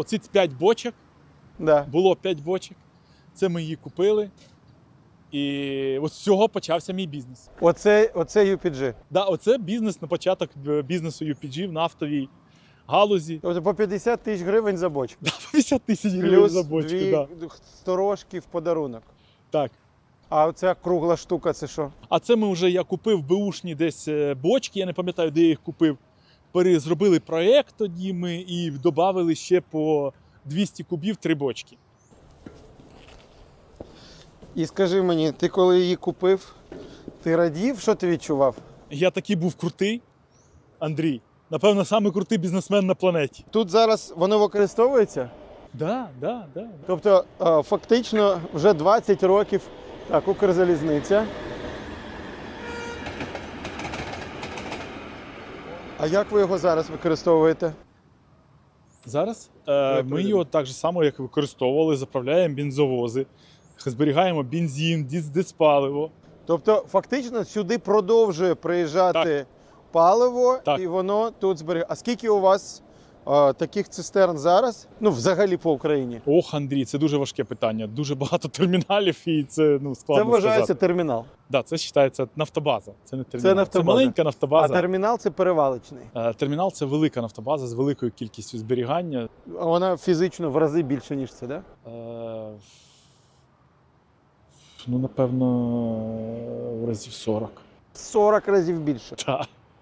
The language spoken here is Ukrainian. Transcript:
Оці 5 бочок, Да. було 5 бочок. Це ми її купили. І от з цього почався мій бізнес. Оце, оце UPG. Да, оце бізнес на початок е, бізнесу UPG в нафтовій галузі. Тобто по 50 тисяч гривень за бочку. Да, 50 тисяч гривень Плюс за бочку. дві Да. сторожки в подарунок. Так. А оця кругла штука це що? А це ми вже я купив беушні десь е, бочки, я не пам'ятаю, де я їх купив. Пере- Зробили проєкт тоді ми і додали ще по 200 кубів три бочки. І скажи мені, ти коли її купив, ти радів, що ти відчував? Я такий був крутий, Андрій. Напевно, самий крутий бізнесмен на планеті. Тут зараз воно використовується. Да, да, да. Тобто, е, фактично, вже 20 років так, Укрзалізниця. А як ви його зараз використовуєте? Зараз е, ми його так же само, як використовували, заправляємо бензовози, зберігаємо бензин, диспаливо. Тобто, фактично, сюди продовжує приїжджати паливо, Так. і воно тут зберігає. А скільки у вас е, таких цистерн зараз? Ну, взагалі по Україні? Ох, Андрій, це дуже важке питання. Дуже багато терміналів, і це ну Це вважається сказати. термінал. Да, це вважається нафтобаза. Це не термінал. нафтобаза. маленька А термінал це перевалочний. Е, Термінал це велика нафтобаза з великою кількістю зберігання. А Вона фізично в рази більше, ніж це, так? Да? Е, Ну, напевно, в разів 40. 40 разів більше. Так.